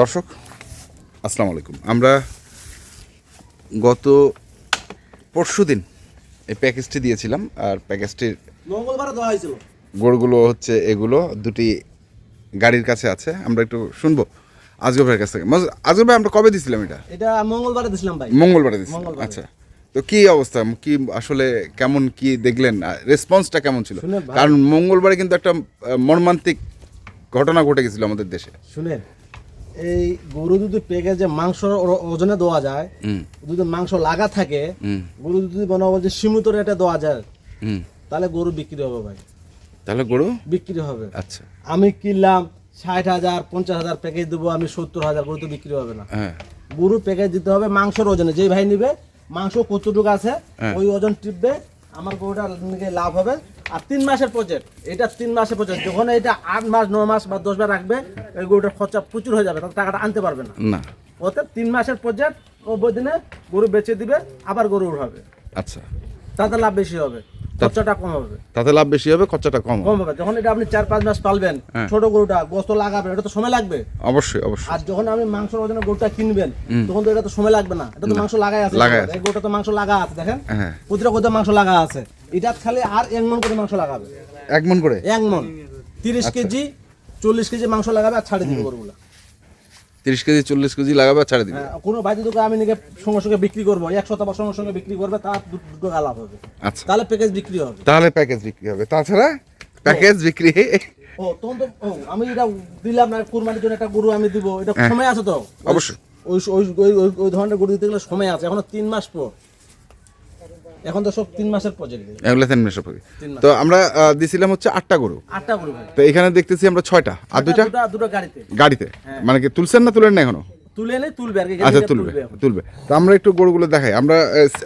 দর্শক আসসালামু আলাইকুম। আমরা গত পরশু দিন এই প্যাকেজটি দিয়েছিলাম আর প্যাকেজটির মঙ্গলবার দেওয়া হয়েছিল। গরুগুলো হচ্ছে এগুলো দুটি গাড়ির কাছে আছে। আমরা একটু শুনব আজগর ভাইয়ের কাছ থেকে। আজগর ভাই আমরা কবে দিছিলাম এটা? এটা মঙ্গলবারে দিছিলাম ভাই। মঙ্গলবারে দিচ্ছি আচ্ছা। তো কি অবস্থা? কি আসলে কেমন কি দেখলেন? রেসপন্সটা কেমন ছিল? কারণ মঙ্গলবারে কিন্তু একটা মর্মান্তিক ঘটনা ঘটে গেছিল আমাদের দেশে। শুনেন এই গরু যদি পেকে যে মাংস ওজনে দেওয়া যায় যদি মাংস লাগা থাকে গরু যদি মনে হবে যে সীমিত রেটে দেওয়া যায় তাহলে গরু বিক্রি হবে ভাই। তাহলে গরু? বিক্রি হবে। আচ্ছা। আমি কিনলাম ষাট হাজার পঞ্চাশ হাজার প্যাকেজ দেবো আমি সত্তর হাজার গরু তো বিক্রি হবে না। হ্যাঁ। গরু প্যাকেজ দিতে হবে মাংসর ওজনে। যে ভাই নিবে মাংস কতটুকু আছে হ্যাঁ। ওই ওজন টিপবে আমার গরুটা লাভ হবে আর তিন মাসের প্রজেক্ট এটা তিন মাসের প্রজেক্ট যখন এটা আট মাস ন মাস বা দশ বার রাখবে এই গরুটার খরচা প্রচুর হয়ে যাবে তাহলে টাকাটা আনতে পারবে না। না। অতএব তিন মাসের প্রজেক্ট নব্বই দিনে গরু বেচে দিবে আবার গরু উঠাবে আচ্ছা। তাতে লাভ বেশি হবে খরচাটা কম হবে। তাতে লাভ বেশি হবে খরচাটা কম কম হবে। যখন এটা আপনি চার পাঁচ মাস পালবেন হ্যাঁ। ছোট গরুটা গোস্ত লাগাবেন এটা তো সময় লাগবে। অবশ্যই অবশ্যই। আর যখন আপনি মাংস ওজনে গরুটা কিনবেন তখন তো এটা তো সময় লাগবে না। এটা তো মাংস লাগাই আছে। এই গরুটা তো মাংস লাগা আছে দেখেন? হ্যাঁ। প্রতিটা গরুতে মাংস লাগা আছে। এটা খালি আর এক মন করে মাংস লাগাবে। এক মন করে? এক মন। তিরিশ আচ্ছা। কেজি চল্লিশ কেজি মাংস লাগাবে আর ছাড়ে দিবে গরুগুলা। তিরিশ কেজি চল্লিশ কেজি লাগাবে আর ছাড়ে দিবে? হ্যাঁ, কোনো আমি নাকি সঙ্গে সঙ্গে বিক্রি করব এক সঙ্গে সঙ্গে বিক্রি করবে তার দুটো লাভ হবে। আচ্ছা। তাহলে প্যাকেজ বিক্রি হবে। তাহলে প্যাকেজ বিক্রি হবে। তাছাড়া প্যাকেজ বিক্রি ও তখন তো আমি এটা দিলাম না কুরবানির জন্য একটা গরু আমি দিব। এটা হ্যাঁ। সময় আছে তো? অবশ্যই। ওই ওই ওই- ওই- ওই ধরনের গরু দিতে গেলে সময় আছে। এখনও তিন মাস পর। এখন তো সব তিন মাসের প্রজেক্ট এগুলো তিন মাসের পরে। তিন মাস। তো আমরা দিছিলাম হচ্ছে আটটা গরু। আটটা গরু তো এখানে দেখতেছি আমরা ছয়টা। আর দুইটা? দুটো দুটো গাড়িতে। গাড়িতে? হ্যাঁ। মানে কি তুলছেন না তুলেন না এখনও? তুলে এনে তুলবে আর আচ্ছা তুলবে তুলবে তো আমরা একটু গরুগুলো দেখাই। আমরা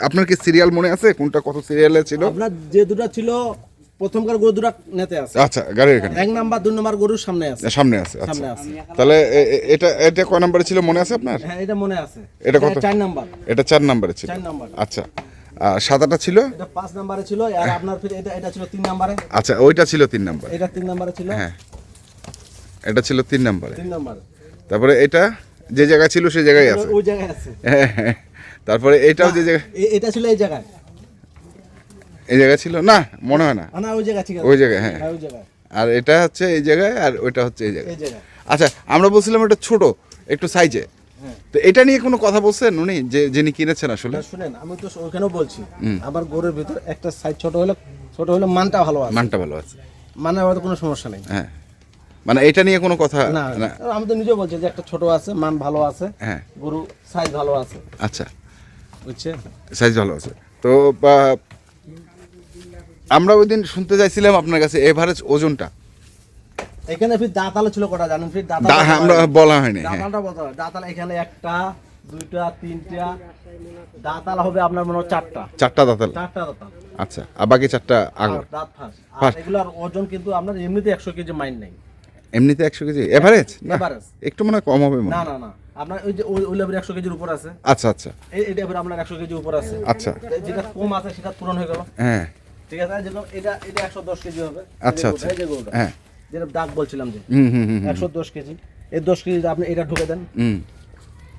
আপনার কি সিরিয়াল মনে আছে? কোনটা কত সিরিয়ালে ছিল? আপনার যে দুটো ছিল প্রথমকার গরু দুটো নেতে আছে। আচ্ছা গাড়ির এখানে। এক নাম্বার দুই নাম্বার গরুর সামনে আছে। সামনে আছে আচ্ছা। তাহলে এটা এটা কয় নাম্বারে ছিল মনে আছে আপনার? হ্যাঁ এটা মনে আছে। এটা কত? চার নাম্বার। এটা চার নাম্বারে ছিল। চার নাম্বার। আচ্ছা। সাদাটা ছিল? এটা পাঁচ নাম্বারে ছিল আর আপনার ফির এটা এটা ছিল তিন নাম্বারে। আচ্ছা ওইটা ছিল তিন নাম্বার। এটা তিন নাম্বারে ছিল। হ্যাঁ। এটা ছিল তিন নাম্বারে। তিন নাম্বারে। তারপরে এটা যে জায়গায় ছিল সেই জায়গায় আছে। ওই জায়গায় আছে। তারপরে এটাও যে জায়গায় এটা ছিল এই জায়গায়। এই জায়গায় ছিল? না মনে হয় না। না ওই জায়গাা ঠিক আছে। ওই জায়গায় হ্যাঁ। হ্যাঁ ওই জায়গায়। আর এটা হচ্ছে এই জায়গায় আর ওইটা হচ্ছে এই জায়গায়। আচ্ছা আমরা বলছিলাম এটা ছোট একটু সাইজে তো এটা নিয়ে কোনো কথা বলছেন উনি যে যিনি কিনেছেন আসলে? শুনেন আমি তো ওখানেও বলছি আমার গরুর ভিতর একটা সাইজ ছোট হলে ছোট হলে মানটা ভালো আছে। মানটা ভালো আছে। মানে হয়তো কোনো সমস্যা নেই। হ্যাঁ। মানে এটা নিয়ে কোনো কথা না আমি তো নিজেও বলছি যে একটা ছোট আছে মান ভালো আছে হ্যাঁ। গরু সাইজ ভালো আছে। আচ্ছা। বুঝছে সাইজ ভালো আছে। তো আমরা ওই দিন শুনতে চাইছিলাম আপনার কাছে এভারেজ ওজনটা। এখানে ফির দাঁতালে ছিল কটা জানেন? ফির দাঁতাল আমরা বলা হয়নি হ্যাঁ। দাঁতালটা দাঁতাল এখানে একটা দুইটা তিনটা। দাঁতাল হবে আপনার মনে হয় চারটা। চারটা দাঁতাল? চারটা দাঁতাল। আচ্ছা আর বাকি চারটা আগর দাঁত ফাঁস। আর এগুলোর ওজন কিন্তু আপনার এমনিতে একশো কেজি মাইন নেই। এমনিতে একশো কেজি? এভারেজ না একটু মনে কম হবে না না না। আপনার ওই যে ওই লেভেল একশো কেজির উপর আছে। আচ্ছা আচ্ছা। এই এটা আপনার একশো কেজি উপর আছে। আচ্ছা। যেটা কম আছে সেটা পূরণ হয়ে গেল। হ্যাঁ। ঠিক আছে? যেরকম এটা এটা একশো দশ কেজি হবে। আচ্ছা, আচ্ছা। হ্যাঁ। যেটা ডাক বলছিলাম যে একশো দশ কেজি। এই দশ কেজি আপনি এটা ঢুকে দেন হুম।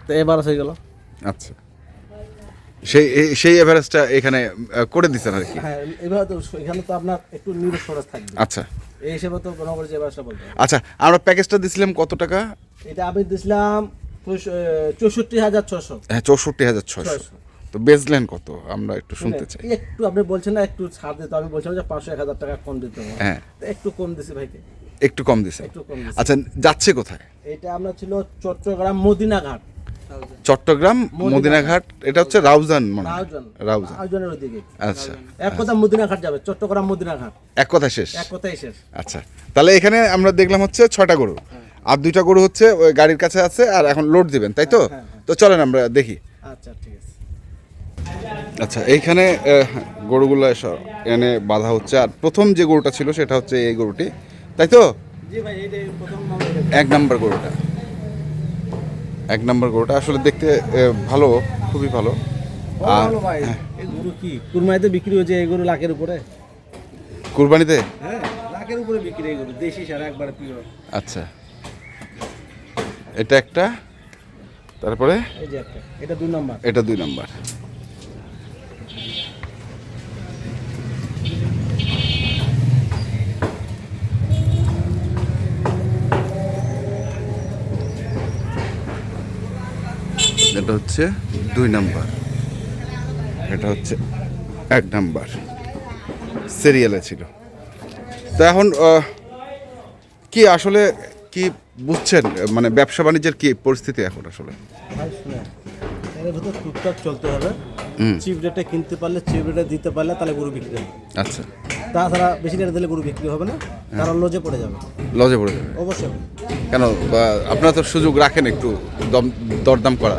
তো এবার হয়ে গেল। আচ্ছা। সেই সেই এভারেজটা এখানে করে দিচ্ছেন আর কি? হ্যাঁ এবার তো এখানে তো আপনার একটু নিউজ খরচ থাকবে। আচ্ছা। এই হিসেবে তো কোনো করে যে বলতে আচ্ছা আমরা প্যাকেজটা দিছিলাম কত টাকা? এটা আমি দিছিলাম চৌষট্টি হাজার ছশো হ্যাঁ চৌষট্টি হাজার ছয়শো। তো বেচলেন কত? আমরা একটু শুনতে চাই। একটু আপনি বলছেন না একটু ছাড় দিতে আমি বলছিলাম যে পাঁচশো এক হাজার টাকা কম দিতে হবে। হ্যাঁ। একটু কম দিছি ভাইকে। একটু কম দিছে। আচ্ছা যাচ্ছে কোথায়? এটা আমরা ছিল চট্টগ্রাম মদিনাঘাট। চট্টগ্রাম মদিনাঘাট। এটা হচ্ছে রাউজান মনে রাউজান। রাউজান। রাউজানের ওইদিকে আচ্ছা। এক কথা মদিনাঘাট যাবে চট্টগ্রাম মদিনাঘাট। এক কথা শেষ? এক কথাই শেষ। আচ্ছা তাহলে এখানে আমরা দেখলাম হচ্ছে ছয়টা গরু। আর দুইটা গরু হচ্ছে ওই গাড়ির কাছে আছে আর এখন লোড দিবেন তাই তো? হ্যাঁ, হ্যাঁ। তো চলেন আমরা দেখি। আচ্ছা ঠিক আছে। আচ্ছা এইখানে গরুগুলো এনে বাঁধা হচ্ছে। আর প্রথম যে গরুটা ছিল সেটা হচ্ছে এই গরুটি। তাই তো? প্রথম নম্বর গরুটা। এক নম্বর গরুটা আসলে দেখতে ভালো খুবই ভালো। ভাই। গরু কি? কুরমাইতে বিক্রি হয়েছে এই গরু লাখের উপরে? কুরবানিতে? হ্যাঁ লাখের উপরে বিক্রি এই গরু দেশি সারা একবার পিওর আচ্ছা। এটা একটা তারপরে? এটা দুই নম্বর এটা দুই নাম্বার এটা হচ্ছে দুই নাম্বার। এটা হচ্ছে এক নাম্বার। সিরিয়ালে ছিল। তো এখন কি আসলে কি বুঝছেন? মানে ব্যবসা বাণিজ্যের কি পরিস্থিতি এখন আসলে? এর ভিতর টুকটাক চলতে হবে। চিপ রেটে কিনতে পারলে চিপ রেটে দিতে পারলে তাহলে গরু বিক্রি হবে। আচ্ছা। তাছাড়া বেশি রেটে দিলে গরু বিক্রি হবে না কারণ লজে পড়ে যাবে। লজে পড়ে যাবে। অবশ্যই। কেন বা আপনারা তো সুযোগ রাখেন একটু দম দরদাম করা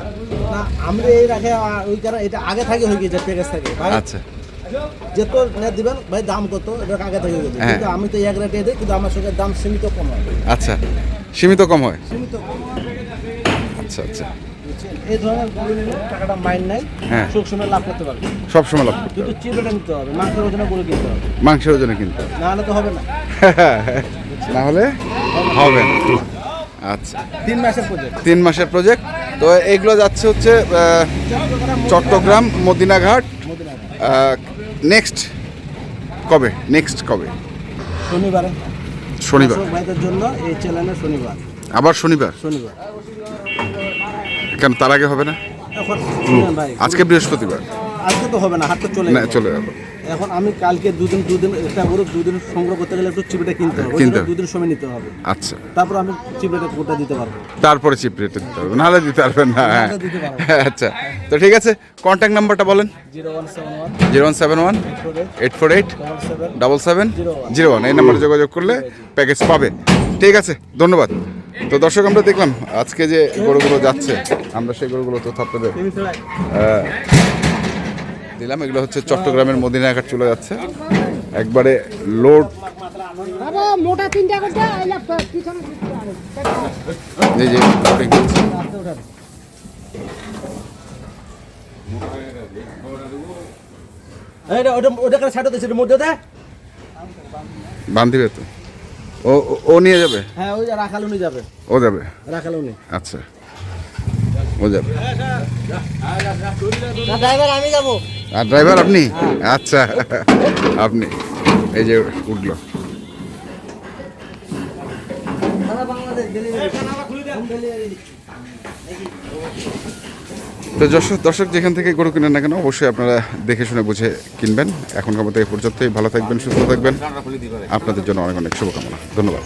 আমরা এই রাখে ওই কারণে এটা আগে থাকে হয়ে গেছে প্যাকেজ থাকে আচ্ছা। যে তো নেট দিবেন ভাই দাম কত? এটা আগে থেকে গেছে হ্যাঁ। কিন্তু আমি তো এক রেটে দিই কিন্তু আমার সঙ্গে দাম সীমিত কম হয়। আচ্ছা। সীমিত কম হয়? সীমিত আচ্ছা আচ্ছা। এই ধরনের গরু নিলে টাকাটা মাইন্ড নাই। হ্যাঁ। সুখ সময় লাভ করতে পারবে। সব সময় লাভ কিন্তু হবে। চিপ রেটে নিতে হবে মাংসের ওজনে গরু কিনতে হবে। মাংসের ওজনে কিনতে হবে। না হলে তো হবে না। না হলে হবে আচ্ছা। তিন মাসের প্রজেক্ট তিন মাসের প্রজেক্ট তো এইগুলো যাচ্ছে হচ্ছে চট্টগ্রাম মদিনাঘাট নেক্সট কবে? নেক্সট কবে? শনিবারে। শনিবার। ভাইদের জন্য এই চ্যানেলে শনিবার। আবার শনিবার? শনিবার। কেন তার আগে হবে না? এখন ভাই। আজকে বৃহস্পতিবার। আজকে তো হবে না হাট তো চলে না চলে গেল এখন আমি কালকে দুদিন দুদিন একটা গরু দুদিন সংগ্রহ করতে গেলে একটু চিপেটা কিনতে হবে কিনতে। দুদিন সময় নিতে হবে। আচ্ছা। তারপর আমি চিপেটা গোটা দিতে পারব? তারপরে চিপ রেটে দিতে হবে নাহলে দিতে পারবেন না হ্যাঁ। না। আচ্ছা। তো ঠিক আছে কন্ট্যাক্ট নাম্বারটা বলেন। Zero one seven one. Eight four eight. Double seven. Zero one. এই নাম্বারে যোগাযোগ করলে প্যাকেজ পাবে ঠিক আছে ধন্যবাদ। তো দর্শক আমরা দেখলাম আজকে যে গরুগুলো যাচ্ছে আমরা সেই গরুগুলো তথ্য আপনাদের আহ, দিলাম। এগুলো হচ্ছে চট্টগ্রামের মদিনাঘাট চলে যাচ্ছে। একবারে লোড। বাবা মোটা তিনটা করতে এলা পিছনে এই যে loading হচ্ছে। বান্ধিবে তো ও ও- নিয়ে যাবে? হ্যাঁ ওই যে রাখালুনি যাবে। ও যাবে? রাখালুনি। আচ্ছা। ও যাবে। ড্রাইভার আমি যাব। আর ড্রাইভার আপনি? আচ্ছা আপনি। এই যে উঠল। সারা তো দর্শক দর্শক যেখান থেকে গরু কিনেন না কেন অবশ্যই আপনারা দেখে শুনে বুঝে কিনবেন। এখনকার মতো এই পর্যন্তই। ভালো থাকবেন সুস্থ থাকবেন। আপনাদের জন্য অনেক অনেক শুভকামনা। ধন্যবাদ।